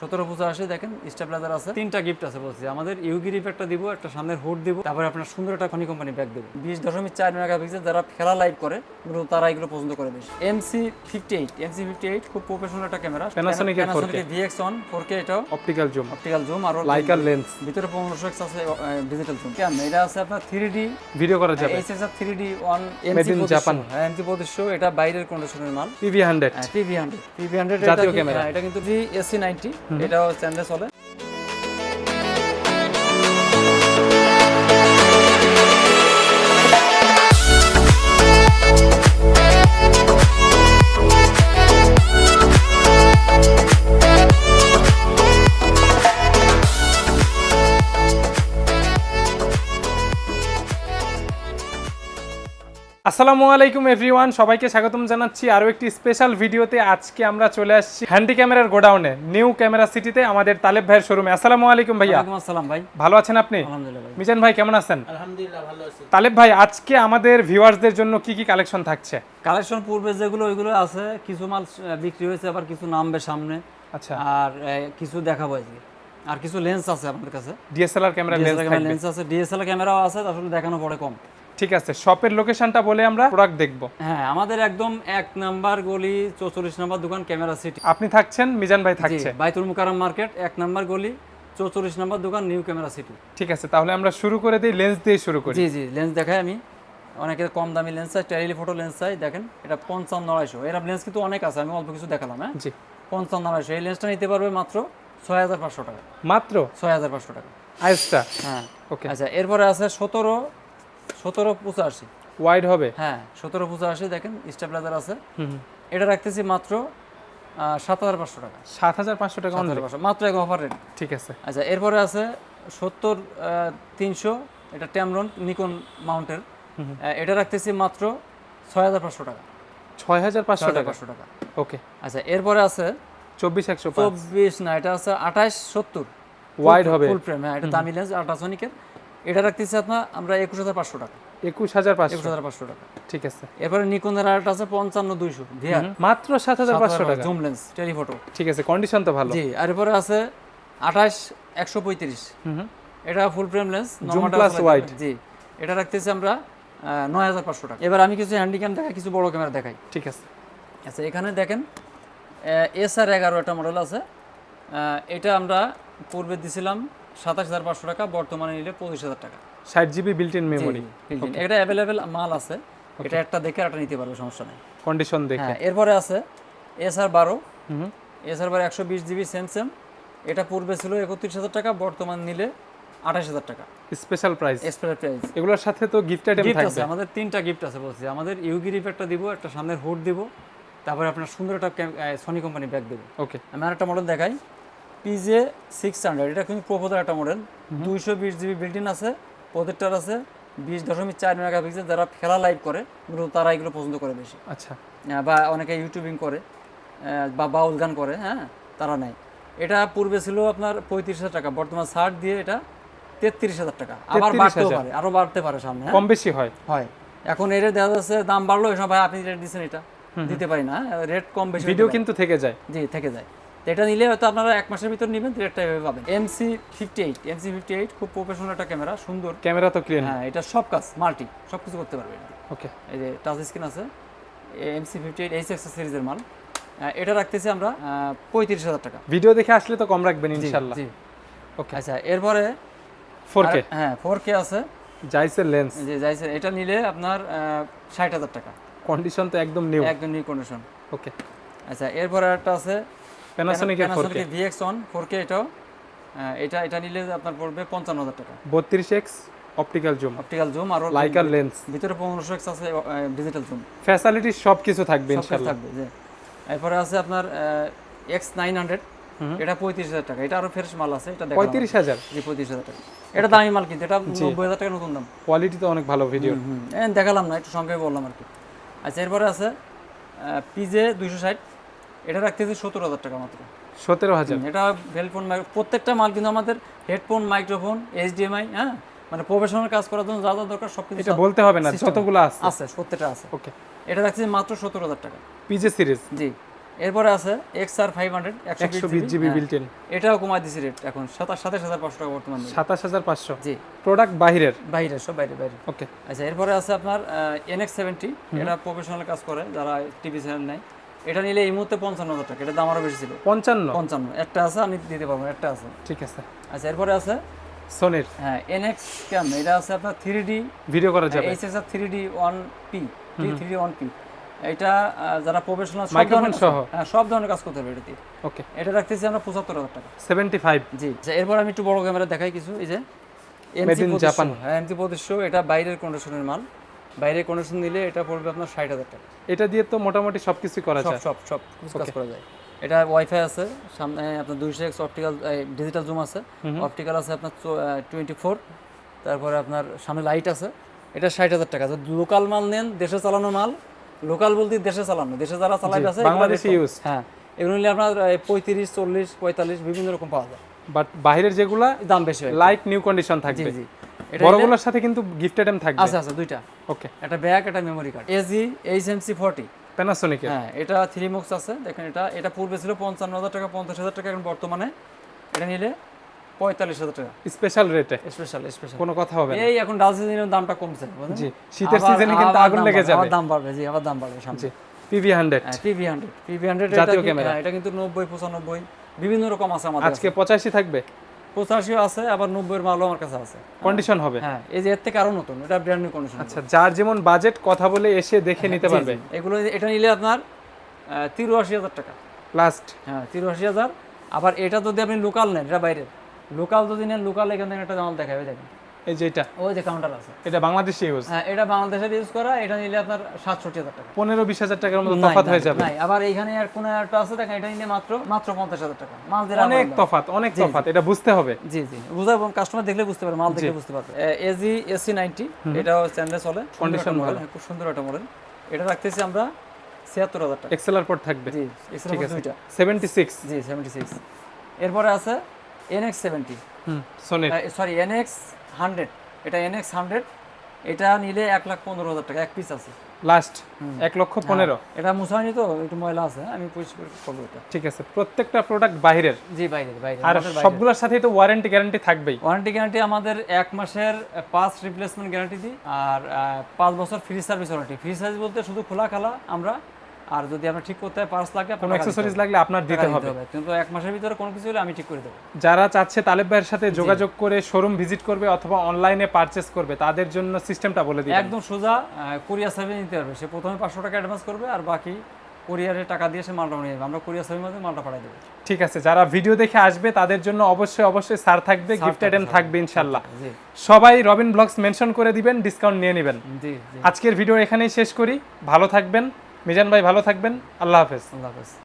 সতেরো পঁচাশি দেখেন স্টেবিলাইজার আছে। তিনটা গিফট আছে বলছি। আমাদের ইউগি রিপ একটা দিব একটা সামনের হুড দিব তারপরে আপনার সুন্দর একটা খনি কোম্পানি ব্যাগ দেবো। বিশ দশমিক চার মেগা পিক্সেল যারা খেলা লাইভ করে মূলত তারা এগুলো পছন্দ করে বেশি। MC fifty eight MC fifty eight খুব প্রফেশনাল একটা camera 4K VX one four K এটাও। অপটিক্যাল জুম অপটিক্যাল জুম আর লাইকার লেন্স ভিতরে পনেরোশো এক্স আছে ডিজিটাল জুম কেমন? এটা আছে আপনার থ্রি ডি ভিডিও করা যাবে। H S R three D one in Japan. হ্যাঁ এমসি পঁচিশশো এটা বাইরের কন্ডিশনের মাল। PV hundred PV hundred PV hundred জাতীয় ক্যামেরা। এটা কিন্তু এসি নাইনটি এটাও স্ট্যান্ডার্ড চলে আসসালামু আলাইকুম এভরিওয়ান সবাইকে স্বাগতম জানাচ্ছি আরও একটি স্পেশাল ভিডিওতে। আজকে আমরা চলে আসছি হ্যান্ডি ক্যামেরার গোডাউনে নিউ ক্যামেরা সিটিতে আমাদের তালেব ভাইয়ের শোরুমে আসসালামু আলাইকুম ভাইয়া। আসসালাম ভাই। ভালো আছেন আপনি? মিজান ভাই কেমন আছেন? আলহামদুলিল্লাহ ভালো আছি। তালেব ভাই আজকে আমাদের ভিউয়ার্সদের জন্য কি কি কালেকশন থাকছে? কালেকশন পূর্বে যেগুলো ওইগুলো আছে। কিছু মাল বিক্রি হয়েছে আবার কিছু নামবে সামনে। আচ্ছা। আর কিছু দেখাবো আজকে। আর কিছু লেন্স আছে আপনার কাছে। ডিএসএলআর ক্যামেরা লেন্স আছে। ডিএসএলআর ক্যামেরাও আছে আসলে দেখানো পড়ে কম। ঠিক আছে শপের লোকেশনটা বলে আমরা প্রোডাক্ট দেখব। হ্যাঁ আমাদের একদম এক নাম্বার গলি চৌচল্লিশ নাম্বার দোকান ক্যামেরা সিটি আপনি থাকছেন মিজান ভাই থাকছে। বাইতুল মুকাররম মার্কেট এক নাম্বার গলি চৌচল্লিশ নাম্বার দোকান নিউ ক্যামেরা সিটি ঠিক আছে তাহলে আমরা শুরু করে দিই লেন্স দিয়ে শুরু করি। জি জি লেন্স দেখাই আমি। অনেকের কম দামি লেন্স চাই টেরিলি ফটো লেন্স চাই দেখেন এটা পঞ্চান্ন আড়াইশো। এরকম লেন্স কিন্তু অনেক আছে আমি অল্প কিছু দেখালাম হ্যাঁ? জি। পঞ্চান্ন আড়াইশো এই লেন্সটা নিতে পারবে মাত্র ছয় হাজার পাঁচশো টাকা। মাত্র? ছয় হাজার পাঁচশো টাকা। আইসটা? হ্যাঁ। ওকে আচ্ছা এরপরে আছে সতেরো সতেরো পঁচাশি ওয়াইড হবে? হ্যাঁ সতেরো পঁচাশি দেখেন স্টেবিলাইজার আছে। এটা রাখতেছি মাত্র সাত হাজার পাঁচশো টাকা। সাত হাজার পাঁচশো টাকা only? 7,500 মাত্র এক অফার রেট ঠিক আছে। আচ্ছা এরপরে আছে সত্তর তিনশো এটা ট্যামরন নিকন মাউন্টের এটা রাখতেছি মাত্র ছয় হাজার পাঁচশো টাকা। ছয় হাজার পাঁচশো টাকা? পাঁচশো টাকা। ওকে আচ্ছা এরপরে আছে চব্বিশ একশো চব্বিশ না এটা আছে আঠাশ সত্তর। ওয়াইড হবে। ফুল ফ্রেম হ্যাঁ এটা দামি লেন্স আল্ট্রাসনিকের এটা রাখতেছি আপনার আমরা একুশ হাজার পাঁচশো টাকা। একুশ হাজার পাঁচশো। একুশ হাজার পাঁচশো টাকা। ঠিক আছে। এরপরে নিকনের আরেকটা আছে পঞ্চান্ন দুইশো ভিআর। মাত্র সাত হাজার পাঁচশো টাকা। Zoom lens telephoto. ঠিক আছে কন্ডিশন তো ভালো। জি আর এরপরে আছে আঠাশ একশো পঁয়ত্রিশ। এটা full frame lens Zoom plus wide। জি। এটা রাখতেছি আমরা নয় হাজার পাঁচশো টাকা। এবার আমি কিছু হ্যান্ডিক্যাম দেখাই কিছু বড় ক্যামেরা দেখাই। ঠিক আছে। আচ্ছা এখানে দেখেন এস আর এগারো একটা মডেল আছে। আহ, এটা আমরা পূর্বে দিছিলাম সাতাশ হাজার পাঁচশো টাকা বর্তমানে নিলে পঁচিশ হাজার টাকা। ষাট জিবি বিল্ট ইন মেমোরি এটা অ্যাভেলেবেল মাল আছে এটা একটা দেখে একটা নিতে পারবে সমস্যা নেই। কন্ডিশন দেখে। হ্যাঁ এরপরে আছে এস আর বারো। এস আর বারো একশো বিশ জিবি সেম এটা পূর্বে ছিল একত্রিশ হাজার টাকা বর্তমান নিলে আঠাশ হাজার টাকা। স্পেশাল প্রাইস এক্সপ্রেস প্রাইস এগুলোর সাথে তো গিফট আইটেম আছে আমাদের তিনটা গিফট আছে বলছি। আমাদের ইউগি রিপ একটা দিব একটা সামনের হুড দিব তারপরে আপনার সুন্দর একটা সনি কোম্পানি ব্যাগ দেবো। ওকে আমি আরেকটা মডেল দেখাই। পিজে সিক্স হান্ড্রেড এটা কিন্তু প্রপোজার একটা মডেল দুইশো বিশ জিবি বিল্ডিং আছে প্রত্যেকটার আছে বিশ দশমিক চার মেগা পিক্সেল যারা খেলা লাইভ করে মূলত তারা এগুলো পছন্দ করে বেশি। আচ্ছা। বা অনেকে ইউটিউবিং করে বা বাউল গান করে হ্যাঁ তারা নেয়। এটা পূর্বে ছিল আপনার পঁয়ত্রিশ হাজার টাকা বর্তমান ষাট দিয়ে এটা তেত্রিশ হাজার টাকা আবার বাড়তেও পারে আরও বাড়তে পারে সামনে হ্যাঁ? কম বেশি হয়। হয়। এখন এর দেখা যাচ্ছে দাম বাড়লো এসব ভাই আপনি রেট দিচ্ছেন এটা। দিতে পারি না রেট কম বেশি ভিডিও কিন্তু থেকে যায়। জি থেকে যায়। তো এটা নিলে হয়তো আপনারা এক মাসের ভিতর নেবেন রেটটা এভাবে পাবেন। MC fifty eight MC fifty eight খুব প্রফেশনাল একটা ক্যামেরা সুন্দর। ক্যামেরা তো ক্লিন হ্যাঁ এটা সব কাজ মাল্টি সব কিছু করতে পারবে। এটা। ওকে এই যে টাচ স্ক্রিন আছে MC fifty eight H X সিরিজের মাল। এটা রাখতেছি আমরা পঁয়ত্রিশ হাজার টাকা। ভিডিও দেখে আসলে তো কম রাখবেন জি ওকে আচ্ছা এরপরে ফোর কে হ্যাঁ ফোর কে আছে। জাইসের লেন্স যে যাইছে এটা নিলে আপনার ষাট হাজার টাকা। কন্ডিশন তো একদম নিউ একদম নিউ কন্ডিশন ওকে আচ্ছা এরপরে একটা আছে প্যানাসোনিকের four K VX one four K এটাও। এটা এটা নিলে আপনার পড়বে পঞ্চান্ন হাজার টাকা। বত্রিশ X optical zoom optical zoom আর লাইকার লেন্স ভিতরে পনেরোশো এক্স আছে ডিজিটাল জুম ফ্যাসিলিটি সব কিছু থাকবে সব ইনশাআল্লাহ। থাকবে এরপরে আছে আপনার এক্স নাইন হান্ড্রেড এটা পঁয়ত্রিশ হাজার টাকা। এটা আরও ফ্রেশ মাল আছে এটা পঁয়ত্রিশ হাজার? জি পঁয়ত্রিশ হাজার টাকা। এটা দামি মাল কিন্তু এটা নব্বই হাজার টাকা নতুন দাম। কোয়ালিটি তো অনেক ভালো ভিডিও দেখালাম না একটু সংক্ষেপে বললাম আর কি। আচ্ছা এরপরে আছে পিজে দুইশো ষাট। এটা রাখতেছি সত্তর হাজার টাকা মাত্র। সতেরো হাজার। এটা হেডফোন প্রত্যেকটা মাল কিন্তু আমাদের হেডফোন মাইক্রোফোন এইচডিএমআই হ্যাঁ? মানে প্রফেশনাল কাজ করার জন্য যা যা দরকার সব কিছু এটা বলতে হবে না যতগুলো আছে। আছে প্রত্যেকটা আছে। ওকে। এটা রাখছি মাত্র সত্তর হাজার টাকা। পিজে সিরিজ জি। এরপরে আছে এক্স আর ফাইভ হান্ড্রেড একশো বিশ জিবি বিল্ট ইন এটাও কমাই দিছি রেট এখন সাতাশ সাতাশ হাজার পাঁচশো টাকা বর্তমানে সাতাশ হাজার পাঁচশো। জি। প্রোডাক্ট বাহিরের? বাইরে সব বাইরে বাইরে। ওকে। আচ্ছা এরপরে আছে আপনার এনএক্স সেভেন্টি এটা প্রফেশনাল কাজ করে যারা টিভি চ্যানেল নেয়। এটা নিলে এই মুহূর্তে পঞ্চান্ন হাজার টাকা। এটা দাম আরও বেশি ছিল। পঞ্চান্ন? পঞ্চান্ন। একটা আছে আমি দিতে পারব একটা আছে। ঠিক আছে। আচ্ছা এরপরে আছে সোনির হ্যাঁ এনএক্স কেন? এটা আছে আপনার থ্রি ডি ভিডিও করা যাবে। H S R three D one P three D one P এটা যারা প্রফেশনাল সব ধরনের সহ? হ্যাঁ সব ধরনের কাজ করতে হবে এটাতে ওকে এটা রাখতেছি আমরা পঁচাত্তর হাজার টাকা। সেভেন্টি ফাইভ জি। আচ্ছা, এরপর আমি একটু বড় ক্যামেরা দেখাই কিছু এই যে in Japan. হ্যাঁ এমসি পঁচিশশো এটা বাইরের কন্ডিশনের মাল। বাইরের কন্ডিশন নিলে এটা পড়বে আপনার ষাট হাজার টাকা। এটা দিয়ে তো মোটামুটি সবকিছুই করা যায়? সব সব কাজ করা যায়। এটা ওয়াইফাই আছে সামনে আপনার দুইশো এক্স অপটিক্যাল ডিজিটাল জুম আছে। অপটিক্যাল আছে আপনার টোয়েন্টি ফোর তারপরে আপনার সামনে লাইট আছে। এটা ষাট হাজার টাকা। যদি লোকাল মাল নেন দেশে চালানো মাল লোকাল বলতে দেশে চালানো। দেশে যারা চালাইতে আছে বাংলাদেশি rate হ্যাঁ এগুলো নিলে আপনার পঁয়ত্রিশ চল্লিশ পঁয়তাল্লিশ বিভিন্ন রকম পাওয়া যায়। বাট বাইরের যেগুলা দাম বেশি হয় লাইক নিউ কন্ডিশন জি থাকবে। জি। বড়গুলোর সাথে কিন্তু গিফট আইটেম থাকবে। আছে আছে দুইটা। ওকে একটা ব্যাগ একটা memory card AG H M C forty প্যানাসোনিকের হ্যাঁ এটা থ্রি মুক্স আছে। দেখেন এটা এটা পূর্বে ছিল পঞ্চান্ন হাজার টাকা পঞ্চাশ হাজার টাকা এখন বর্তমানে এটা নিলে পঁয়তাল্লিশ হাজার টাকা। স্পেশাল রেটে স্পেশাল স্পেশাল কোনো কথা হবে এই এখন ডাল সিজনের দামটা কমছে বুঝলেন? জি শীতের সিজনে কিন্তু আগুন লেগে যাবে। আবার দাম বাড়বে জি আবার দাম বাড়বে সামনে। পিভি হান্ড্রেড হ্যাঁ পিভি হান্ড্রেড পিভি হান্ড্রেড জাতীয় ক্যামেরা। এটা কিন্তু নব্বই পঁচানব্বই বিভিন্ন রকম আছে আমাদের আজকে পঁচাশি থাকবে? পঁচাশিও আছে আবার নব্বইয়ের মালও আমার কাছে আছে। কন্ডিশন হবে। হ্যাঁ এই যে এর থেকে আরও নতুন এটা ব্র্যান্ড নিউ কন্ডিশন আচ্ছা যার যেমন বাজেট কথা বলে এসে দেখে নিতে পারবে। এগুলো এটা নিলে আপনার তিরুয়াশি হাজার টাকা। লাস্ট হ্যাঁ তিরুয়াশি হাজার। আবার এটা যদি আপনি লোকাল নেন এটা বাইরের। লোকাল যদি নেন লোকাল এখান থেকে একটা জামাল দেখাবে দেখেন। এই যে এটা? ওই যে কাউন্টার আছে। এটা বাংলাদেশি ইউজ হ্যাঁ এটা বাংলাদেশের ইউজ করা এটা নিলে আপনার সাতষট্টি হাজার টাকা। পনেরো বিশ হাজার টাকার মতো তফাৎ হয়ে যাবে। নাই। আবার এইখানে আর কোনো একটা আছে দেখেন এটা নিলে মাত্র মাত্র পঞ্চাশ হাজার টাকা। মাল দিলে অনেক তফাৎ অনেক তফাৎ এটা বুঝতে হবে। জি জি। বুঝাবো কাস্টমার দেখলে বুঝতে পারবে মাল দেখলে বুঝতে পারবে। এজি এসি নাইনটি এটাও স্ট্যান্ডে চলে। কন্ডিশন মডেল খুব সুন্দর একটা মডেল এটা রাখতেছি আমরা ছিয়াত্তর হাজার টাকা। এক্সেলার পোর্ট থাকবে। জি এক্সট্রা দুইটা। Seventy six G seventy six এরপরে আছে NX seventy. Sorry NX hundred. এটা এনএক্স হান্ড্রেড এটা নিলে এক লাখ পনেরো হাজার টাকা এক পিস আছে। লাস্ট এক লক্ষ পনেরো। এটা মুসাইনি তো একটু ময়লা আছে আমি পরিষ্কার করব এটা। ঠিক আছে প্রত্যেকটা প্রোডাক্ট বাহিরের জি বাইরে বাইরে আর সবগুলোর সাথেই তো ওয়ারেন্টি গ্যারান্টি থাকবেই। ওয়ারেন্টি গ্যারান্টি আমাদের এক মাসের পাঁচ রিপ্লেসমেন্ট গ্যারান্টি দিই আর পাঁচ বছর free service warranty free service বলতে শুধু খোলা খালা আমরা আর যদি আমরা ঠিক করতে হয় পাঁচ লাগে কোনো অ্যাক্সেসরিজ লাগলে আপনার দিতে হবে। কিন্তু এক মাসের ভিতরে কোনো কিছু হলে আমি ঠিক করে দেবো। যারা চাচ্ছে তালেব ভাইয়ের সাথে যোগাযোগ করে শোরুম ভিজিট করবে অথবা অনলাইনে পারচেস করবে তাদের জন্য সিস্টেমটা বলে দিবেন। একদম সোজা কোরিয়ার সার্ভিস নিতে পারবে সে প্রথমে পাঁচশো টাকা অ্যাডভান্স করবে আর বাকি কোরিয়ারের টাকা দিয়ে সে মালটা নিয়ে যাবে। আমরা কোরিয়ার সার্ভিস মধ্যে মালটা পাঠিয়ে দেবো। ঠিক আছে যারা ভিডিও দেখে আসবে তাদের জন্য অবশ্যই অবশ্যই সার থাকবে গিফট আইটেম থাকবে ইনশাল্লাহ। জি। সবাই রবিন ব্লগস মেনশন করে দিবেন ডিসকাউন্ট নিয়ে নেবেন। জি জি। আজকের ভিডিও এখানেই শেষ করি। ভালো থাকবেন। মিজান ভাই ভালো থাকবেন। আল্লাহ হাফেজ। আল্লাহ হাফেজ।